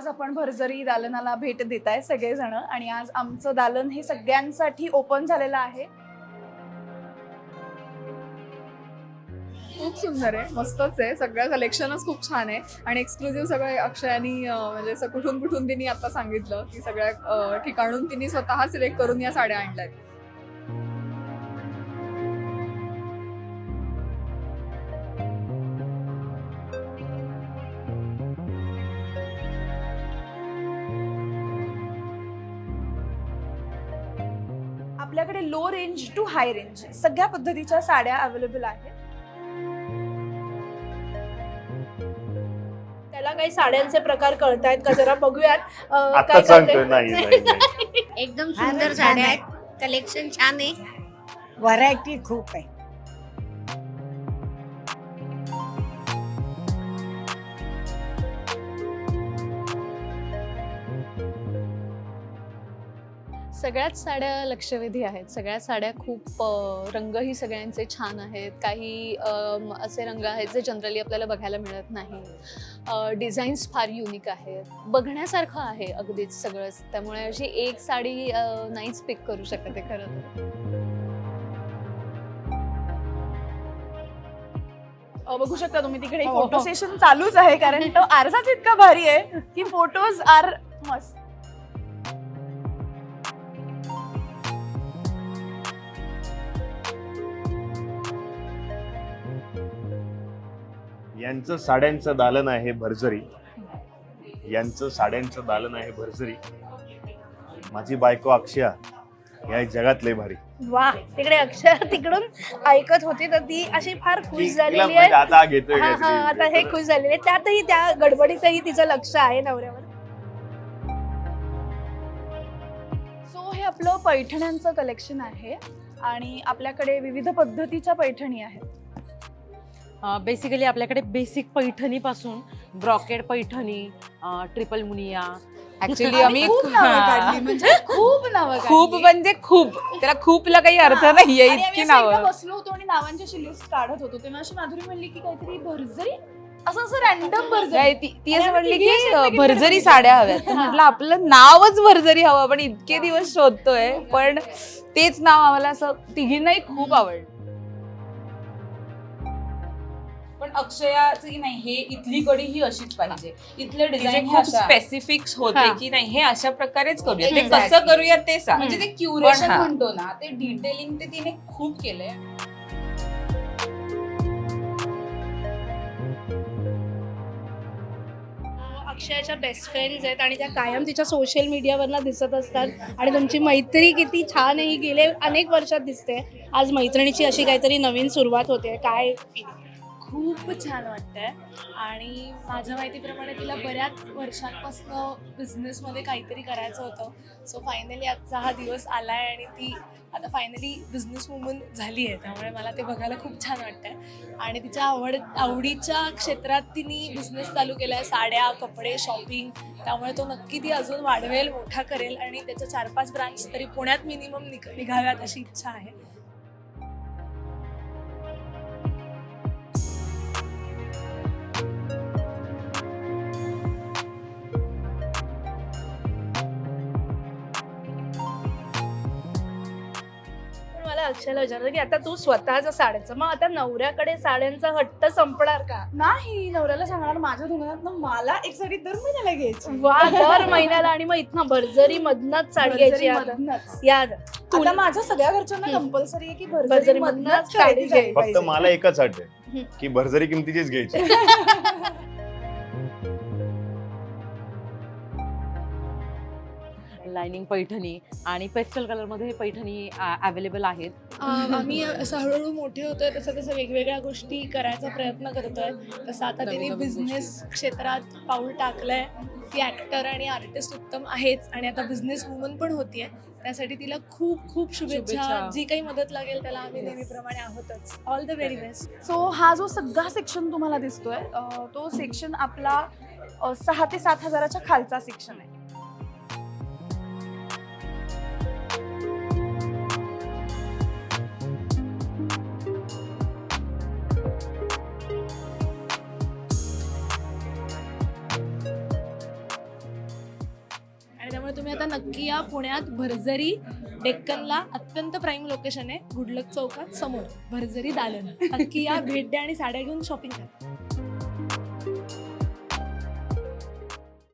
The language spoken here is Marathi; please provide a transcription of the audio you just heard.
आज आपण भरजरी दालनाला भेट देत आहे सगळेजण आणि आज आमचं दालन हे सगळ्यांसाठी ओपन झालेलं आहे. खूप सुंदर आहे मस्तच आहे. सगळं कलेक्शनच खूप छान आहे. आणि एक्सक्लुझिव्ह सगळं अक्षयानी म्हणजे असं कुठून कुठून तिने आता सांगितलं की सगळ्या ठिकाणून तिने स्वतः सिलेक्ट करून या साड्या आणल्या आहेत आपल्याकडे low range to high range सगळ्या पद्धतीच्या साड्या अवेलेबल आहेत. त्याला काही साड्यांचे प्रकार कळतायत का? जरा बघूयात. अं, आता काय सांगतोय. कळतंय? नाही नाही नाही. एकदम सुंदर साड्या आहे. आहेत. कलेक्शन छान आहे. व्हरायटी खूप आहे. सगळ्याच साड्या लक्षवेधी आहेत. सगळ्या साड्या खूप रंगही सगळ्यांचे छान आहेत. काही असे रंग आहेत जे जनरली आपल्याला बघायला मिळत नाही. डिझाईन्स फार युनिक आहेत. बघण्यासारखं आहे अगदीच सगळंच. त्यामुळे अशी एक साडी नाहीच पिक करू शकत आहे खरं तर. बघू शकता तुम्ही तिकडे हो, हो. फोटो सेशन चालूच आहे कारण तो आरसाच इतका भारी आहे की फोटोज आर मस्त यांचं साड्यांचं दालन आहे भरजरी यांचं साड्यांचं दालन आहे भरजरी माझी बायको अक्षया या जगातले भारी. वा तिकडे अक्षर तिकडून ऐकत होती तर ती अशी फार खुश झालेली म्हणजे आहे. आता घेतोय हा हा. आता हे खुश झालेले आहे. त्यातही त्या गडबडीतही तिचं लक्ष आहे नवऱ्यावर. सो हे आपलं पैठण्यांचं कलेक्शन आहे आणि आपल्याकडे विविध पद्धतीच्या पैठणी आहेत. बेसिकली आपल्याकडे बेसिक पैठणी पासून brocade Paithani triple Muniya. Actually आम्ही खूप नावं काढली म्हणजे खूप नावं खूप. म्हणजे खूप. त्याला खूपला काही अर्थ हा. नाहीये इतकी नावं. बसलो होतो आणि नावांची अशी लिस्ट काढत होतो. तेव्हा अशी माधुरी म्हणली की काहीतरी भरजरी असं असं रॅन्डम भरजरी. ती असं म्हणली की भरजरी. साड्या हव्यात. हा. म्हटलं आपलं नावच भरजरी हवं पण इतके दिवस शोधतोय. पण तेच नाव आम्हाला असं तिघींनाही खूप आवडलं. पण अक्षयाची नाही हे इथली कडी ही अशीच पाहिजे. इथले डिझाईन खूप स्पेसिफिक्स होते हा. की नाही हे अशा प्रकारेच करूया. ते. कसं करूया ते सांग. म्हणजे ते क्युरेशन. म्हणतो ना ते डिटेलिंग ते तिने खूप केलंय. अक्षयाच्या बेस्ट फ्रेंड्स आहेत आणि त्या कायम तिच्या सोशल मीडियावरनं दिसत असतात. आणि तुमची मैत्री किती छान आहे ही गेले अनेक वर्षात दिसते. आज मैत्रिणीची अशी काहीतरी नवीन सुरुवात होते. काय खूप छान वाटतंय. आणि माझ्या माहितीप्रमाणे तिला बऱ्याच वर्षांपासून बिझनेसमध्ये काहीतरी करायचं होतं. सो फायनली आजचा हा दिवस आला आहे आणि ती आता फायनली बिझनेस वुमन झाली आहे. त्यामुळे मला ते बघायला खूप छान वाटतंय. आणि तिच्या आवड आवडीच्या क्षेत्रात तिने बिझनेस चालू केला आहे साड्या कपडे शॉपिंग त्यामुळे तो नक्की ती अजून वाढवेल मोठा करेल. आणि त्याच्या चार पाच ब्रांच तरी पुण्यात मिनिमम निघाव्यात अशी इच्छा आहे. अक्षयाला विचारलं की आता तू स्वतःच्या साड्याचं मग आता नवऱ्याकडे साड्यांचा हट्ट संपणार का नाही नवऱ्याला सांगणार माझ्या धुण्यात मला एक साडी दर महिन्याला घ्यायची वा दर महिन्याला आणि मग इथनं भरजरी मधनच साडी घ्यायची आता. याद आता माझ्या सगळ्या घरच्यांना. कंपल्सरी आहे की भरजरीमधनंच भरजरीमधनंच साडी साडी झाली फक्त पाहिजे. मला एकच अट हम्म. आहे की भरजरी किमतीचीच घ्यायची लाइनिंग पैठणी आणि पेस्टल कलरमध्ये पैठणी अवेलेबल आहेत. आम्ही असं हळूहळू मोठे होतोय तसं तसं वेगवेगळ्या गोष्टी करायचा प्रयत्न करतोय. तसं आता तिने बिझनेस क्षेत्रात पाऊल टाकलंय. ती ऍक्टर आणि आर्टिस्ट उत्तम आहेच आणि आता बिझनेस वुमन पण होतीये. त्यासाठी तिला खूप खूप शुभेच्छा. जी काही मदत लागेल त्याला आम्ही नेहमीप्रमाणे आहोतच. All the very best so हा जो सगळा सेक्शन तुम्हाला दिसतोय तो सेक्शन आपला सहा ते सात हजाराच्या खालचा सेक्शन आहे. तुम्ही आता नक्की या पुण्यात भरजरी डेक्कनला अत्यंत प्राईम लोकेशन आहे. गुडलक चौकात समोर भरजरी दालन. नक्की या भेट द्या आणि साड्या घेऊन शॉपिंग करा.